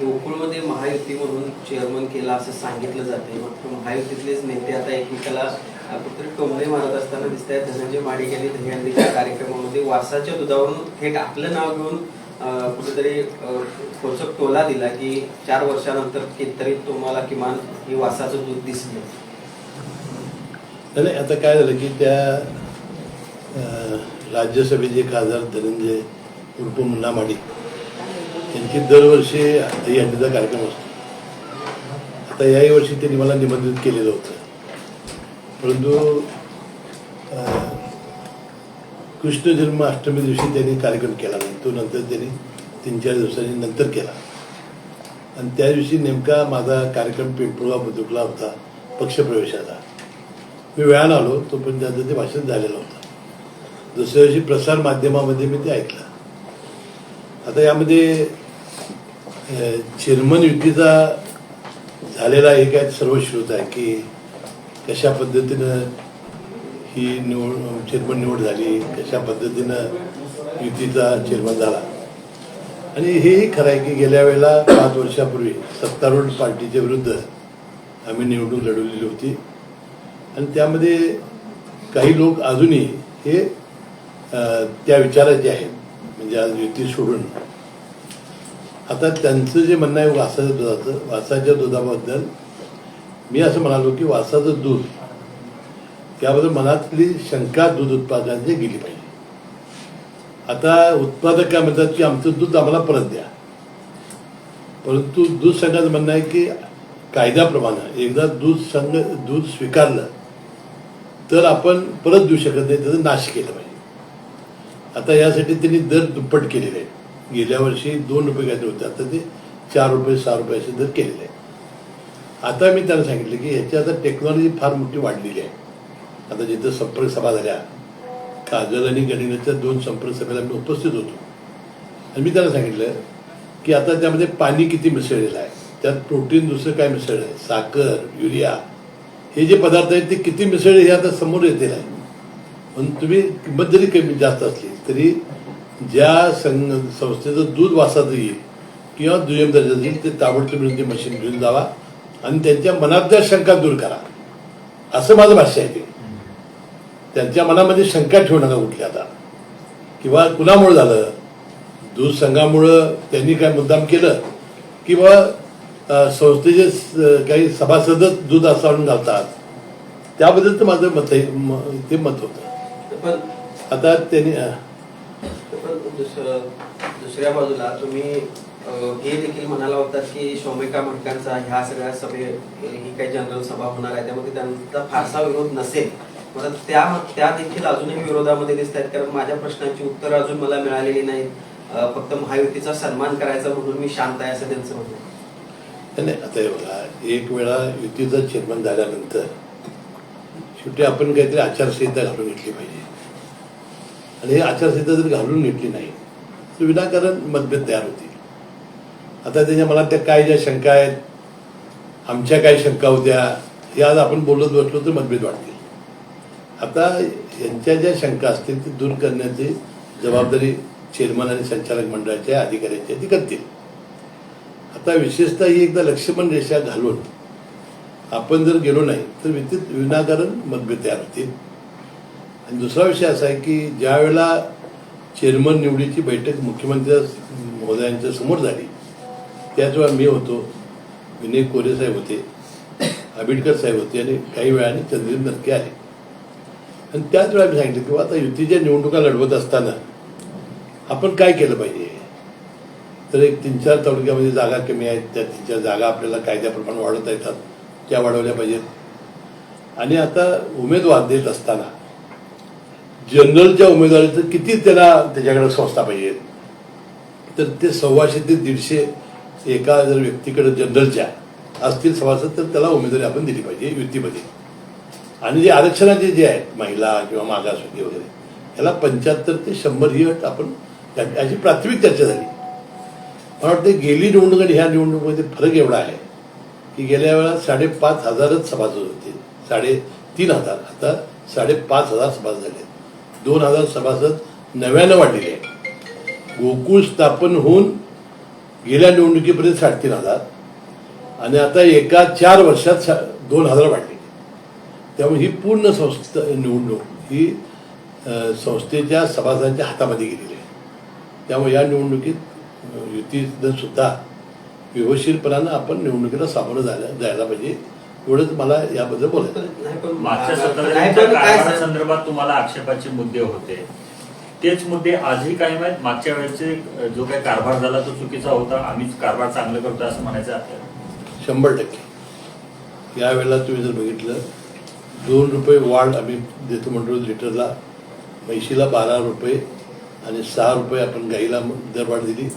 गोकुळमध्ये महायुती म्हणून चेअरमन केला असं सांगितलं जाते मात्र महायुतीतलेच नेते आता एकमेकाला कुठेतरी टोमणे मारत असताना दिसत आहेत धनंजय माडिक यांनी दहीहंडीच्या कार्यक्रमामध्ये वासाच्या दुधावरून थेट आपलं नाव घेऊन कुठेतरी खोचक टोला दिला की चार वर्षानंतर तरी तुम्हाला किमान ही वासाचं दूध दिसलं. आता काय झालं की त्या अं, राज्यसभेचे खासदार धनंजय उर्फ मुन्ना माडिक. यांची दरवर्षी दही हंडीचा कार्यक्रम असतो. आता याही वर्षी त्यांनी मला निमंत्रित केलेलं होतं. परंतु कृष्ण जन्माष्टमी दिवशी त्यांनी कार्यक्रम केला नाही. तो नंतर त्यांनी तीन चार दिवसांनी नंतर केला. आणि त्या दिवशी नेमका माझा कार्यक्रम पिंपळगाव बुद्रुकला होता पक्षप्रवेशाचा मी वेळाला आलो तोपर्यंत त्यांचं ते भाषण झालेलं होतं. दुसऱ्या दिवशी प्रसार माध्यमामध्ये मी ते ऐकलं. आता यामध्ये चिरमन युतीचा झालेला एक आहे सर्वश्रुत आहे की कशा पद्धतीनं ही निवड चेअरमन निवड झाली कशा पद्धतीनं युतीचा चेअरमन झाला. आणि हेही खरं आहे की गेल्या वेळेला पाच वर्षापूर्वी सत्तारूढ पार्टीच्या विरुद्ध आम्ही निवडणूक लढवलेली होती. आणि त्यामध्ये काही लोक अजूनही हे त्या विचाराचे आहेत म्हणजे आज युती सोडून आता त्यांचं जे म्हणणं आहे वासाच्या दुधाचं वासाच्या दुधाबद्दल मी असं म्हणालो की वासाचं दूध त्याबद्दल मनातली शंका दूध उत्पादकांची गेली पाहिजे. आता उत्पादक काय म्हणतात की आमचं दूध आम्हाला परत द्या. परंतु दूध संघाचं म्हणणं आहे की कायद्याप्रमाणे एकदा दूध संघ दूध स्वीकारलं तर आपण परत देऊ शकत नाही त्याचा नाश केला पाहिजे. आता यासाठी त्यांनी दर दुप्पट केलेले आहेत. गेल्या वर्षी दोन रुपये काहीतरी होते आता ते चार रुपये सहा रुपये असे दर केलेले आहेत. आता मी त्यांना सांगितलं की ह्याची आता टेक्नॉलॉजी फार मोठी वाढलेली आहे. आता जिथं संपर्क सभा झाल्या काजल आणि गणिताच्या दोन संपर्क सभेला मी उपस्थित होतो. आणि मी त्यांना सांगितलं की आता त्यामध्ये पाणी किती मिसळलेलं आहे. त्यात प्रोटीन दुसरं काय मिसळलं आहे? साखर युरिया. हे जे पदार्थ आहेत ते किती मिसळले हे आता समोर येतील. आहे पण तुम्ही किंमत जरी कमी जास्त असली तरी ज्या संघ संस्थेचं दूध वासाचं येईल किंवा दुय्यम दर्जाचं येईल ते ताबडतोब मिळून ते मशीन घेऊन जावा आणि त्यांच्या मनातल्या शंका दूर करा. असं माझं भाष्य आहे ते. त्यांच्या मनामध्ये शंका ठेवू नका कुठली आता. किंवा कुणामुळं झालं? दूध संघामुळं त्यांनी काय मुद्दाम केलं? किंवा संस्थेचे स- काही सभासदच दूध असावून घालतात? त्याबद्दल तर माझं मत आहे म- ते मत होतं. पण आता त्यांनी पण दुसरं दुसऱ्या बाजूला तुम्ही अं, हे देखील म्हणाला होतात की शौमिका म्हटकांचा ह्या सगळ्या सभे ही काही जनरल सभा होणार आहे त्यामध्ये त्यांचा फारसा विरोध नसेल. मला त्या त्या देखील अजूनही विरोधामध्ये दिसत आहेत कारण माझ्या प्रश्नांची उत्तर अजून मला मिळालेली नाहीत. अं, फक्त महायुतीचा सन्मान करायचा म्हणून मी शांत आहे असं त्यांचं म्हणणं आहे. नाही आता हे बघा एक वेळा युतीचा चेअरमन झाल्यानंतर शेवटी आपण काहीतरी आचारसंहिता घालून घेतली पाहिजे. आणि हे आचारसंहिता जर घालून घेतली नाही. तर विनाकारण मतभेद तयार होतील. आता त्याच्या मनात त्या काय ज्या शंका आहेत आमच्या काय शंका होत्या हे आज आपण बोलत बसलो तर मतभेद वाढतील. आता यांच्या ज्या शंका असतील ती दूर करण्याची जबाबदारी चेअरमन आणि संचालक मंडळाच्या अधिकाऱ्यांच्या ती करतील. आता विशेषतः ही एकदा लक्ष्मण रेषा घालून आपण जर गेलो नाही तर विद्युत विनाकारण मतभेद तयार होतील. आणि दुसरा विषय असा आहे की ज्यावेळेला चेअरमन निवडीची बैठक मुख्यमंत्री महोदयांच्या समोर झाली त्याच वेळा मी होतो विनय कोरे साहेब होते आंबेडकर साहेब होते आणि काही वेळाने चंद्रजीत नक्की आले. आणि त्याच वेळा मी सांगितलं की आता युतीच्या निवडणुका लढवत असताना आपण काय केलं पाहिजे? तर एक तीन चार तालुक्यामध्ये जागा कमी आहेत त्या तीन चार जागा आपल्याला कायद्याप्रमाणे वाढवता येतात त्या वाढवल्या पाहिजेत. आणि आता उमेदवार देत असताना जनरलच्या उमेदवारीचं किती त्याला त्याच्याकडे संस्था पाहिजेत तर ते सव्वाशे ते दीडशे एका जर व्यक्तीकडे जनरलच्या असतील सभासद तर त्याला उमेदवारी आपण दिली पाहिजे युतीमध्ये. आणि जे आरक्षणाचे जे आहेत महिला किंवा मागासवर्गीय वगैरे याला पंच्याहत्तर ते शंभर ही अट आपण या- याची प्राथमिक चर्चा झाली. मला वाटतं गेली निवडणूक आणि ह्या निवडणुकीमध्ये फरक एवढा आहे की गेल्या वेळा साडेपाच हजारच सभासद होते. साडे तीन हजार. आता साडेपाच हजार सभासद झाले दोन हजार सभासद नव्यानं वाढलेले आहेत. गोकुळ स्थापन होऊन गेल्या निवडणुकीपर्यंत साडेतीन हजार. आणि आता एका चार वर्षात सा- दोन हजार वाढले त्यामुळे ही पूर्ण संस्था निवडणूक ही संस्थेच्या सभासदांच्या हातामध्ये गेलेली आहे. त्यामुळे या निवडणुकीत अ, युतीनं सुद्धा व्यवस्थितपणानं आपण निवडणुकीला सामोरं जायला जायला पाहिजे. एवढंच मला याबद्दल बोलायचं आहे. नाही पण मागच्या सत्ताधाऱ्यांच्या काय कारभारासंदर्भात तुम्हाला आक्षेपाचे मुद्दे होते. तेच मुद्दे आजही कायम आहेत. मागच्या वेळेचे जो काही कारभार झाला तो चुकीचा होता. आम्हीच कारभार चांगलं करतो असं म्हणायचं आपल्याला शंभर टक्के. यावेळेला तुम्ही जर बघितलं दोन रुपये वाढ आम्ही देतो म्हणतो लिटरला म्हैशीला बारा रुपये आणि सहा रुपये आपण गाईला दरवाढ दिली.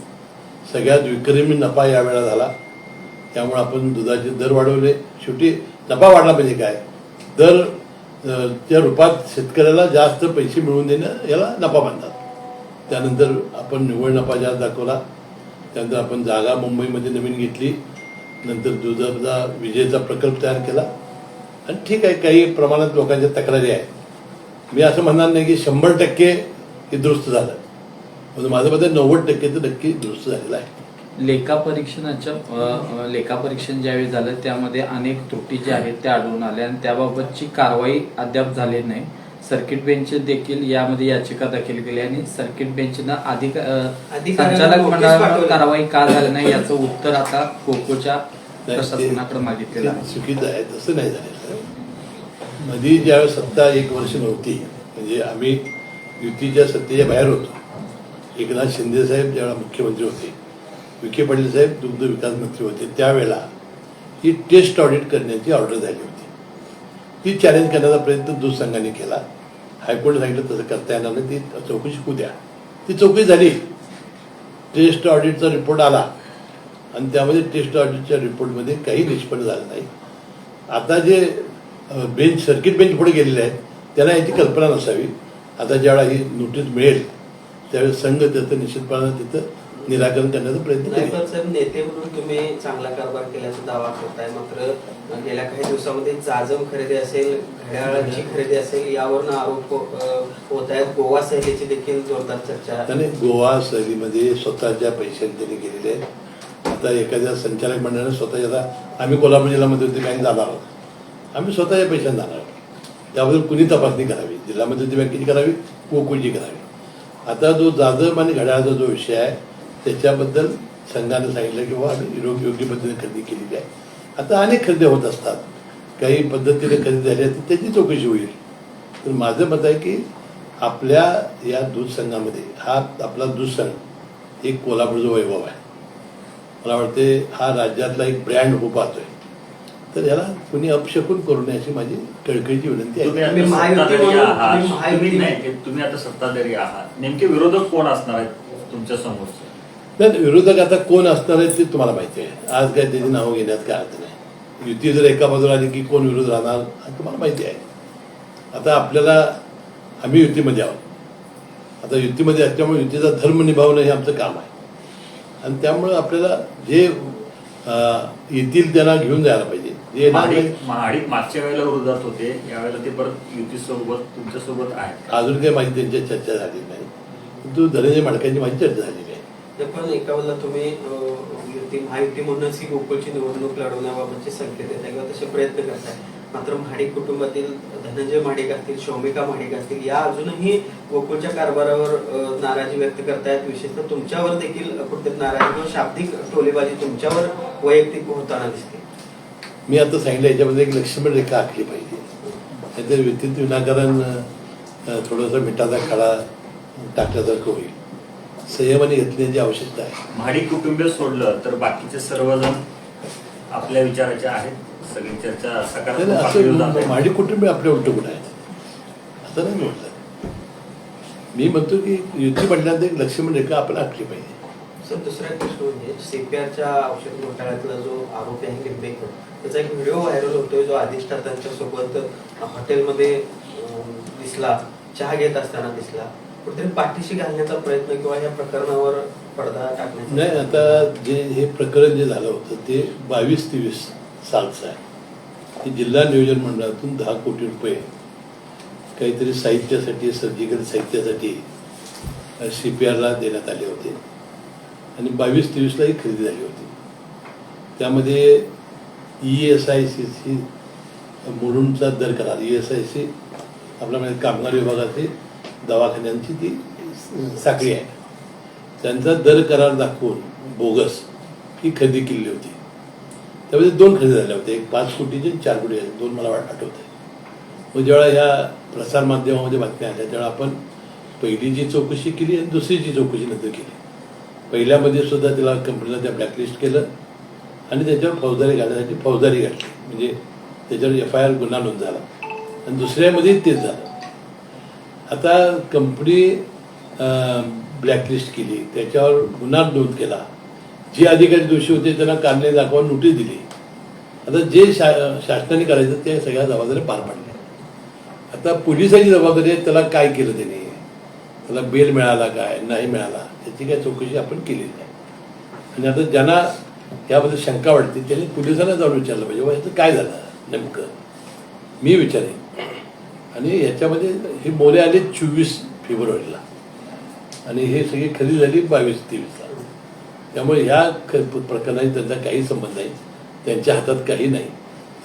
सगळ्यात विक्रमी नफा यावेळेला झाला. त्यामुळे आपण दुधाचे दर वाढवले. शेवटी नफा वाढला पाहिजे काय? दर त्या रूपात शेतकऱ्याला जास्त पैसे मिळवून देणं याला नफा मानतात त्यानंतर आपण निव्वळ नफा जास्त दाखवला त्यानंतर आपण जागा मुंबईमध्ये नवीन घेतली नंतर दुधाचा विजेचा प्रकल्प तयार केला. आणि ठीक आहे काही प्रमाणात लोकांच्या तक्रारी आहेत. मी असं म्हणणार नाही की शंभर टक्के हे दुरुस्त झालं. म्हणजे माझं मते नव्वद टक्के तर नक्की दुरुस्त झालेलं आहे. लेखा परीक्षणाच्या अ, अ, लेखा परीक्षण ज्यावेळी झालं त्यामध्ये अनेक त्रुटी ज्या आहेत त्या आढळून आल्या आणि त्याबाबतची कारवाई अद्याप झाली नाही. सर्किट बेंच देखील यामध्ये याचिका दाखल केली आणि सर्किट बेंचनं अधिक संचालक पाठवली. कारवाई का झाली नाही याचं उत्तर आता कोकोच्या प्रशासनाकडे मागितलेलं आहे. चुकीचं आहे तसं नाही झालेलं मध्ये ज्यावेळेस सत्ता एक वर्ष नव्हती म्हणजे आम्ही युतीच्या सत्तेच्या बाहेर होतो. एकनाथ शिंदे साहेब ज्यावेळेला मुख्यमंत्री होते विखे पाटील साहेब दुग्ध विकास मंत्री होते. त्यावेळेला ही टेस्ट ऑडिट करण्याची ऑर्डर झाली होती. ती चॅलेंज करण्याचा प्रयत्न दूध संघाने केला. हायकोर्ट सांगितलं तसं करता येणार नाही ती चौकशी होऊ द्या. ती चौकशी झाली. टेस्ट ऑडिटचा रिपोर्ट आला. आणि त्यामध्ये टेस्ट ऑडिटच्या रिपोर्टमध्ये काही निष्पन्न झालं नाही. आता जे बेंच सर्किट बेंच पुढे गेलेले आहेत त्यांना याची कल्पना नसावी. आता ज्यावेळेला ही नोटीस मिळेल त्यावेळेस संघ त्याचं निश्चितपणानं तिथं निराकरण करण्याचा प्रयत्न नाही करेल पण सर नेते म्हणून तुम्ही चांगला कारभार केल्याचा दावा करताय. मात्र गेल्या काही दिवसामध्ये जाजम खरेदी असेल घड्याळाची खरेदी असेल यावरनं आरोप अ, होत आहेत. गोवा सहलीची देखील जोरदार चर्चा त्याने गोवा सहलीमध्ये स्वतःच्या पैशाने त्यांनी गेलेले आहेत आता एखाद्या संचालक मंडळाने स्वतःच्या आता आम्ही कोल्हापूर जिल्ह्यामध्ये होते बँक जाणार आहोत. आम्ही स्वतःच्या पैशाने जाणार आहोत. त्याबद्दल कुणी तपासणी करावी? जिल्हा मध्यवर्ती बँकेची करावी? कोकुळची करावी? आता जो जाधव आणि घड्याळाचा जो विषय आहे त्याच्याबद्दल संघाने सांगितलं की बाबा आम्ही योग्य योग्य पद्धतीने खरेदी केलेली आहे. आता अनेक खरेदी होत असतात. काही पद्धतीने खरेदी झाली तर त्याची चौकशी होईल. तर माझं मत आहे की आपल्या या दूध संघामध्ये हा आपला दूध संघ एक कोल्हापूरचा वैभव आहे. मला वाटते हा राज्यातला एक ब्रँड हो पाहतोय. तर याला कुणी अपशकून करू नये अशी माझी कळकळीची विनंती आहे. तुम्ही आता सत्ताधारी आहात. नेमके विरोधक कोण असणार आहेत तुमच्या समोरचे? नाही विरोधक आता कोण असणार आहेत ते तुम्हाला माहिती आहे. आज काय त्याची नावं घेण्यात काय अर्थ नाही. युती जर एका बाजूला आली की कोण विरोध राहणार हे तुम्हाला माहिती आहे. आता आपल्याला आम्ही युतीमध्ये आहोत. आता युतीमध्ये असल्यामुळे युतीचा धर्म निभावणं हे आमचं काम आहे. आणि त्यामुळं आपल्याला जे येतील त्यांना घेऊन जायला पाहिजे. जे मागच्या वेळेला विरोधात होते. यावेळेला ते परत युती सोबत तुमच्यासोबत आहेत. अजून काही माझी त्यांच्या चर्चा झाली नाही. परंतु धनंजय माडकांची माझी चर्चा झालेली आहे. पण एका तुम्ही अ, म्हणजे युती महायुती म्हणूनच ही गोकुळची निवडणूक लढवण्याबाबतचे संकेत आहे किंवा तसे प्रयत्न करताय. मात्र महाडिक कुटुंबातील धनंजय महाडिक असतील शौमिका महाडिक असतील या अजूनही गोकुळच्या कारभारावर नाराजी व्यक्त करतायत. विशेषतः तुमच्यावर देखील कुठेतरी नाराजी किंवा शाब्दिक टोलेबाजी तुमच्यावर वैयक्तिक होताना दिसते. मी आता सांगितलं याच्यामध्ये एक लक्ष्मण रेखा आखली पाहिजे. त्याचं विद्युत विनाकारण थोडंसं मिठाचा खडा टाकल्यासारखं होईल. संयमाने घेतण्याची आवश्यकता आहे. महाडिक कुटुंबीय सोडलं तर बाकीचे सर्वजण आपल्या विचाराचे आहेत. सगळी चर्चा सकारात्मक नाही, पातळीवर असं जाते. माझी कुटुंबी आपल्या उलट गुण आहेत. असं नाही म्हटलं. मी म्हणतो की युती म्हटल्यानंतर एक लक्ष्मण रेखा आपण आखली पाहिजे. सर दुसरा एक प्रश्न म्हणजे सीपीआरच्या औषध घोटाळ्यातला जो आरोपी आहे लिंबेकर त्याचा एक व्हिडिओ व्हायरल होतोय जो अधिष्ठातांच्या सोबत हॉटेलमध्ये दिसला चहा घेत असताना दिसला. कुठेतरी पाठीशी घालण्याचा प्रयत्न किंवा या प्रकरणावर पडदा टाकण्याचा नाही आता जे हे प्रकरण जे झालं होतं ते बावीस तेवीस सालचं आहे. ते जिल्हा नियोजन मंडळातून दहा कोटी रुपये काहीतरी साहित्यासाठी सर्जिकल साहित्यासाठी सी पी आरला देण्यात आले होते. आणि बावीस तेवीसलाही खरेदी झाली होती. त्यामध्ये ई एस आय सीची मुलुंडचा दर करार ई एस आय सी आपल्यामध्ये कामगार विभागाचे दवाखान्यांची ती साखळी आहे. त्यांचा दर करार दाखवून बोगस ही खरेदी केलेली होती. त्यामध्ये दोन खरेदी झाल्या होत्या. एक पाच कोटीची आणि चार कोटी दोन मला वाट आठवत आहे मग जेव्हा ह्या प्रसारमाध्यमामध्ये बातम्या आल्या तेव्हा आपण पहिली जी चौकशी केली आणि दुसरीची चौकशी नंतर केली. पहिल्यामध्ये सुद्धा तिला कंपनीला त्या ब्लॅकलिस्ट केलं आणि त्याच्यावर फौजदारी घालण्यासाठी फौजदारी घातली. म्हणजे त्याच्यावर एफ आय आर गुन्हा नोंद झाला. आणि दुसऱ्यामध्ये तेच झालं. आता कंपनी ब्लॅकलिस्ट केली. त्याच्यावर गुन्हा नोंद केला. जे अधिकारी दोषी होते त्यांना कारणे दाखवा नोटीस दिली. आता जे शा शासनाने करायचं ते सगळ्या जबाबदाऱ्या पार पाडल्या. आता पोलिसाची जबाबदारी आहे त्याला काय केलं त्याने? त्याला बेल मिळाला काय? नाही मिळाला. याची काय चौकशी आपण केलेली नाही. आणि आता ज्यांना याबद्दल शंका वाटते त्यांनी पोलिसांना जाऊन विचारलं पाहिजे "बुवा, याचं काय झालं? नेमकं? मी विचारेन. आणि ह्याच्यामध्ये हे मोले आले चोवीस फेब्रुवारीला. आणि हे सगळी खरेदी झाली बावीस तेवीसला. त्यामुळे ह्या प्रकरणाशी त्यांचा काही संबंध नाही. त्यांच्या हातात काही नाही.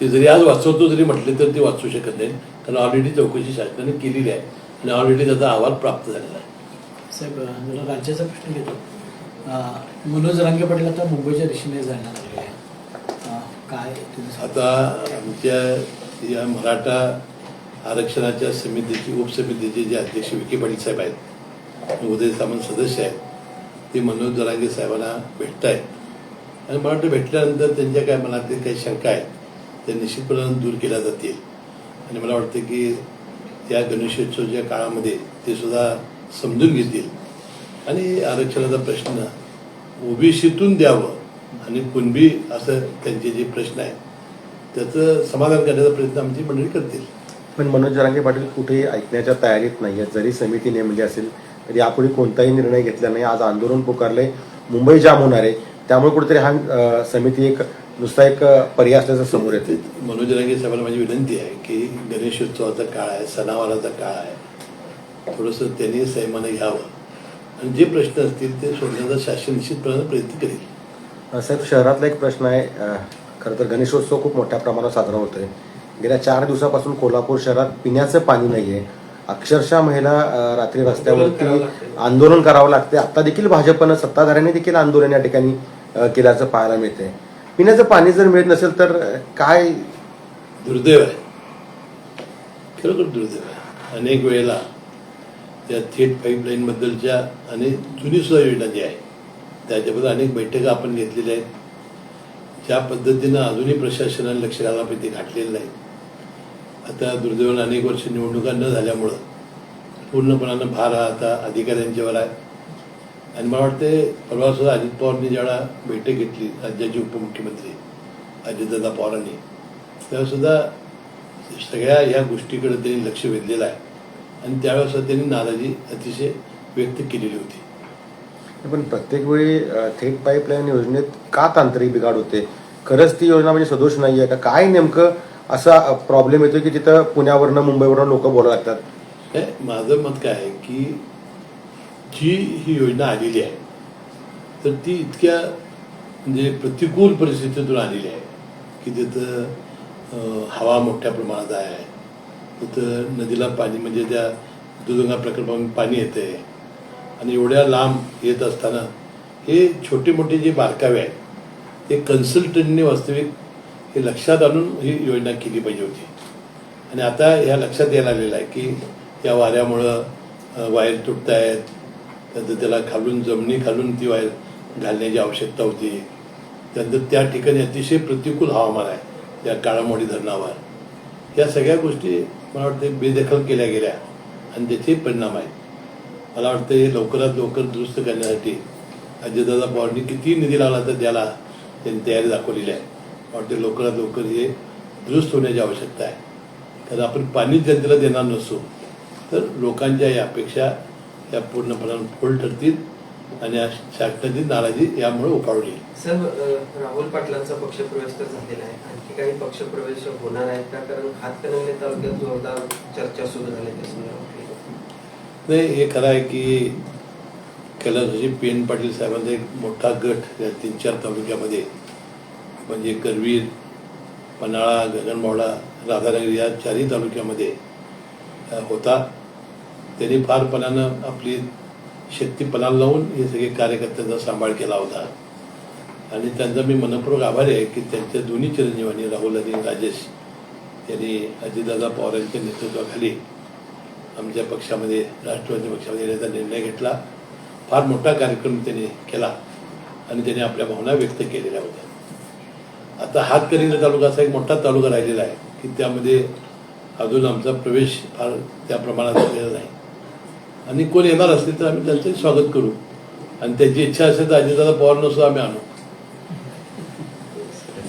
ते जरी आज वाचवतो जरी म्हटले तर ते वाचू शकत नाही कारण ऑलरेडी चौकशी शासनाने केलेली आहे. आणि ऑलरेडी त्याचा अहवाल प्राप्त झालेला आहे. साहेब जरा राज्याचा प्रश्न घेतो. मनोज रंगे पाटील आता मुंबईच्या दिशेने जायला लागले आहे काय? आता आमच्या या मराठा आरक्षणाच्या समितीची उपसमितीचे जे अध्यक्ष विखे पाटील साहेब आहेत उदय सामंत सदस्य आहेत ते मनोज दरांगे साहेबांना भेटत आहेत आणि मला वाटतं भेटल्यानंतर त्यांच्या काय मनातील काही शंका आहेत त्या निश्चितपणे दूर केल्या जातील. आणि मला वाटतं की त्या गणेशोत्सवाच्या काळामध्ये ते सुद्धा समजून घेतील. आणि आरक्षणाचा प्रश्न ओबीसीतून द्यावं आणि कुणबी असं त्यांचे जे प्रश्न आहेत त्याचं समाधान करण्याचा प्रयत्न आमची मंडळी करतील. पण मनोज जरांगे पाटील कुठेही ऐकण्याच्या तयारीत नाही आहेत. जरी समिती नेमली असेल तरी यापुढे कोणताही निर्णय घेतला नाही. आज आंदोलन पुकारले मुंबई जाम होणार आहे. त्यामुळे कुठेतरी हा समिती एक नुसता एक पर्याय असल्याचं समोर येते मनोज रांगे साहेबांना माझी विनंती आहे की गणेशोत्सवाचा काळ आहे सणावाराचा काळ आहे. थोडंसं त्यांनी संयमानं घ्यावं. आणि जे प्रश्न असतील ते सोडण्याचा शासन निश्चितपणे प्रयत्न करेल. साहेब शहरातला एक प्रश्न आहे. खरं तर गणेशोत्सव खूप मोठ्या प्रमाणात साजरा होतोय. गेल्या चार दिवसापासून कोल्हापूर शहरात पिण्याचं पाणी नाहीये. अक्षरशः महिला रात्री रस्त्यावरती. आंदोलन करावं लागते आता देखील भाजपनं सत्ताधाऱ्यांनी देखील आंदोलन या ठिकाणी केल्याचं पाहायला मिळतंय. पिण्याचं पाणी जर मिळत नसेल तर काय? दुर्दैव आहे. खरोखर दुर्दैव आहे. अनेक वेळेला त्या थेट पाईपलाईन बद्दलच्या आणि जुनी सुद्धा योजना जी आहे त्याच्याबद्दल अनेक बैठका आपण घेतलेल्या आहेत. ज्या पद्धतीनं अजूनही प्रशासनाने लक्ष घालायला पाहिजे ते घातलेलं नाही. आता दुर्दैवानं अनेक वर्ष निवडणुका न झाल्यामुळं पूर्णपणानं भार हा आता अधिकाऱ्यांच्यावर आहे. आणि मला वाटते परवा सुद्धा अजित पवारांनी ज्यावेळा बैठक घेतली राज्याचे उपमुख्यमंत्री अजितदादा पवारांनी तेव्हासुद्धा सगळ्या या गोष्टीकडे त्यांनी लक्ष वेधलेलं आहे. आणि त्यावेळेस त्यांनी नाराजी अतिशय व्यक्त केलेली होती. पण प्रत्येक वेळी थेट पाईपलाईन योजनेत का तांत्रिक बिघाड होते? खरंच ती योजना म्हणजे सदोष नाहीये का? काय नेमकं असा प्रॉब्लेम येतो की तिथं पुण्यावरनं मुंबईवरनं लोक बोलायला लागतात? माझं मत काय आहे की जी ही योजना आलेली आहे तर ती इतक्या म्हणजे प्रतिकूल परिस्थितीतून आलेली आहे की तिथं हवा मोठ्या प्रमाणात आहे तिथं नदीला पाणी म्हणजे त्या दुधगंगा प्रकल्पामध्ये पाणी येते आणि एवढ्या लांब येत असताना हे छोटे मोठे जे बारकावे आहेत ते कन्सल्टंटने वास्तविक हे लक्षात आणून ही योजना केली पाहिजे होती. आणि आता ह्या लक्षात यायला आलेलं आहे की या वाऱ्यामुळं वायर तुटत आहेत त्यानंतर त्याला खालून जमिनी खालून ती वायर घालण्याची आवश्यकता होती. त्यानंतर त्या ठिकाणी अतिशय प्रतिकूल हवामान आहे त्या काळामोडी धरणावर. या सगळ्या गोष्टी मला वाटते बेदखल केल्या गेल्या आणि त्याचे परिणाम आहेत. मला वाटतं हे लवकरात लवकर दुरुस्त करण्यासाठी अजितदादा पवारांनी किती निधी लागला तर त्याला त्यांनी तयारी दाखवलेली आहे. वाटते लवकरात लवकर हे दुरुस्त होण्याची आवश्यकता आहे. कारण आपण पाणीच जनतेला देणार नसू तर लोकांच्या या अपेक्षा या पूर्णपणाने फोल ठरतील आणि या शासनाची नाराजी यामुळे उफाळून येईल सर राहुल पाटलांचा पक्षप्रवेश तर झालेला आहे. आणखी काही पक्षप्रवेश होणार आहेत का? कारण हातकणंगले तालुक्यात जोरदार चर्चा सुरू झाली त्या संदर्भात नाही हे खरं आहे की कैलासवासी पी एन पाटील साहेबांचा एक मोठा गट या तीन चार तालुक्यामध्ये म्हणजे करवीर पन्हाळा गगनबावडा राधानगरी या चारही तालुक्यामध्ये होता. त्यांनी फारपणानं आपली शक्ती पणाला लावून हे सगळे कार्यकर्त्यांचा सांभाळ केला होता. आणि त्यांचा मी मनपूर्वक आभारी आहे की त्यांच्या दोन्ही चिरंजीवांनी राहुल आणि राजेश यांनी अजितदादा पवार यांच्या नेतृत्वाखाली आमच्या पक्षामध्ये राष्ट्रवादी पक्षामध्ये येण्याचा निर्णय घेतला. फार मोठा कार्यक्रम त्यांनी केला आणि त्यांनी आपल्या भावना व्यक्त केलेल्या होत्या. आता हातकणंगले तालुका असा एक मोठा तालुका राहिलेला आहे की त्यामध्ये अजून आमचा प्रवेश फार त्या प्रमाणात झालेला नाही. आणि कोण येणार असतील तर आम्ही त्यांचं स्वागत करू. आणि त्यांची इच्छा असेल तर अजितदादा पवारांना सुद्धा आम्ही आणू.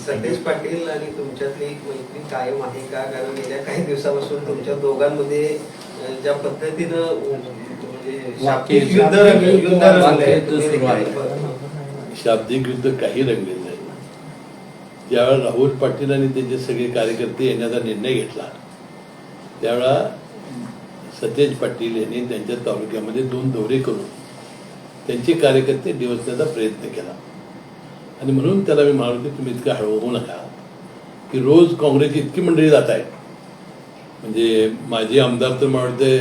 सतेज पाटील आणि तुमच्यातली एक मैत्री कायम आहे का? कारण गेल्या काही दिवसापासून तुमच्या दोघांमध्ये ज्या पद्धतीनं म्हणजे शाब्दिक युद्ध रंग- युद्ध ज्यावेळेला राहुल पाटील आणि त्यांचे सगळे कार्यकर्ते येण्याचा निर्णय घेतला त्यावेळा सतेज पाटील यांनी त्यांच्या तालुक्यामध्ये दोन दौरे करून त्यांचे कार्यकर्ते दिवसण्याचा प्रयत्न केला. आणि म्हणून त्याला मी म्हणालो की तुम्ही इतकं हळवू नका की रोज काँग्रेसची इतकी मंडळी जात आहे म्हणजे माझे आमदार तर म्हणते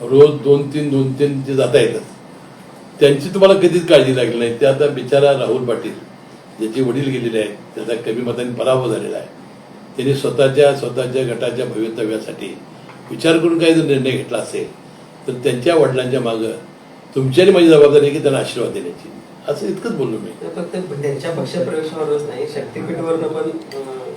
रोज दोन तीन दोन तीन ते जाता येतात. त्यांची तुम्हाला कधीच काळजी लागली नाही. ते आता बिचारा राहुल पाटील. ज्याचे वडील गेलेले आहेत त्याचा कमी मताने पराभव झालेला आहे. त्यांनी स्वतःच्या स्वतःच्या गटाच्या भवितव्यासाठी विचार करून काही जर निर्णय घेतला असेल तर त्यांच्या वडिलांच्या मागं तुमची आणि माझी जबाबदारी आहे की त्यांना आशीर्वाद देण्याची. असं इतकंच बोललो मी. फक्त त्यांच्या पक्षप्रवेशावरच नाही शक्तीपीठवरनं पण अं,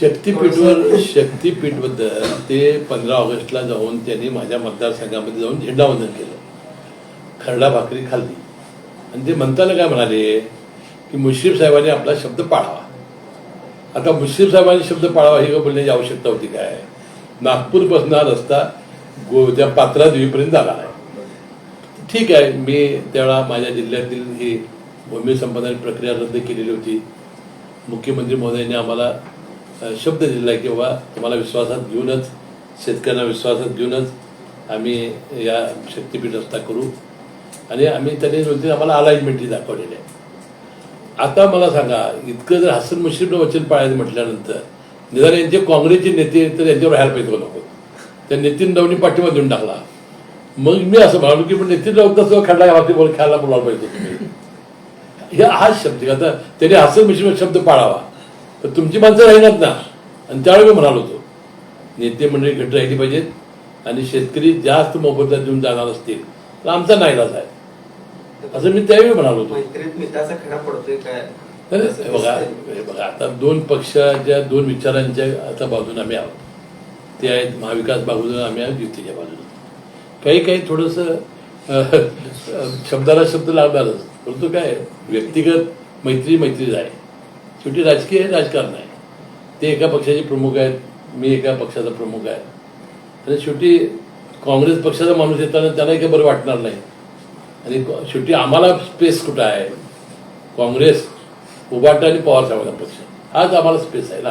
शक्तीपीठवर शक्तीपीठबद्दल ते पंधरा ऑगस्टला जाऊन त्यांनी माझ्या मतदारसंघामध्ये जाऊन झेंडावंदन केलं. खरडा भाकरी खाल्ली. आणि ते म्हणताना काय म्हणाले की मुश्रीफ साहेबांनी आपला शब्द पाळावा. आता मुश्रीफ साहेबांनी शब्द पाळावा ही बोलण्याची आवश्यकता होती काय? नागपूरपासून हा रस्ता गो त्या पात्रात येईपर्यंत झाला आहे. ठीक आहे मी त्यावेळा माझ्या जिल्ह्यातील ही भूमी संपादन प्रक्रिया रद्द केलेली होती. मुख्यमंत्री महोदयांनी आम्हाला शब्द दिला आहे की बाबा तुम्हाला विश्वासात घेऊनच शेतकऱ्यांना विश्वासात घेऊनच आम्ही या शक्तीपीठ रस्ता करू. आणि आम्ही त्यांनी आम्हाला अलाइनमेंटही दाखवलेली आहे. आता मला सांगा इतकं जर हसन मुश्रीफनं वचन पाळायचं म्हटल्यानंतर निदान यांचे काँग्रेसचे नेते तर यांच्यावर राहायला पाहिजे नको त्या नितीन राऊनी पाठिंबा देऊन टाकला. मग मी असं म्हणालो की पण नितीन राऊत कसं खेळला वाटी बोल खेळायला बोलायला पाहिजे तुम्ही हे हाच शब्द आहे. आता त्याने हसन मुश्रीफ शब्द पाळावा. तर तुमची माणसं राहिनात ना. आणि त्यावेळी मी म्हणालो होतो नेते मंडळी घट राहिली पाहिजेत आणि शेतकरी जास्त मोबदला देऊन जाणार असतील. तर आमचा नाईलाज आहे. असं मी त्यावेळी म्हणालो होतो. बघा बघा आता दोन पक्षाच्या दोन विचारांच्या आता बाजूने आम्ही आहोत. ते आहेत महाविकास बाजूला आम्ही आहोत युतीच्या बाजूने. काही काही थोडस शब्दाला शब्द लागणारच परंतु काय व्यक्तिगत मैत्री मैत्रीच आहे शेवटी राजकीय राजकारण आहे. ते एका पक्षाचे प्रमुख आहेत मी एका पक्षाचा प्रमुख आहे. आणि शेवटी काँग्रेस पक्षाचा माणूस येताना त्यालाही काही बरं वाटणार नाही. आणि शेवटी आम्हाला स्पेस कुठं आहे? काँग्रेस उभाटा आणि पवार साहेबांचा पक्ष. हाच आम्हाला स्पेस आहे ना.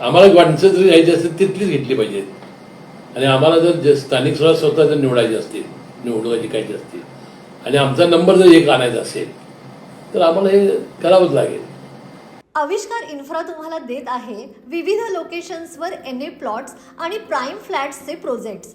आम्हाला माणसं जरी घ्यायची असतील तिथलीच घेतली पाहिजेत आणि आम्हाला जर स्थानिक स्वराज स्वतः जर निवडायचे असतील निवडणुका जिंकायची असतील आणि आमचा नंबर जर एक आणायचा असेल तर आम्हाला हे करावंच लागेल. आविष्कार इन्फ्रा तुम्हाला देत आहे विविध लोकेशन्सवर एन ए प्लॉट्स आणि प्राईम फ्लॅट्सचे प्रोजेक्ट्स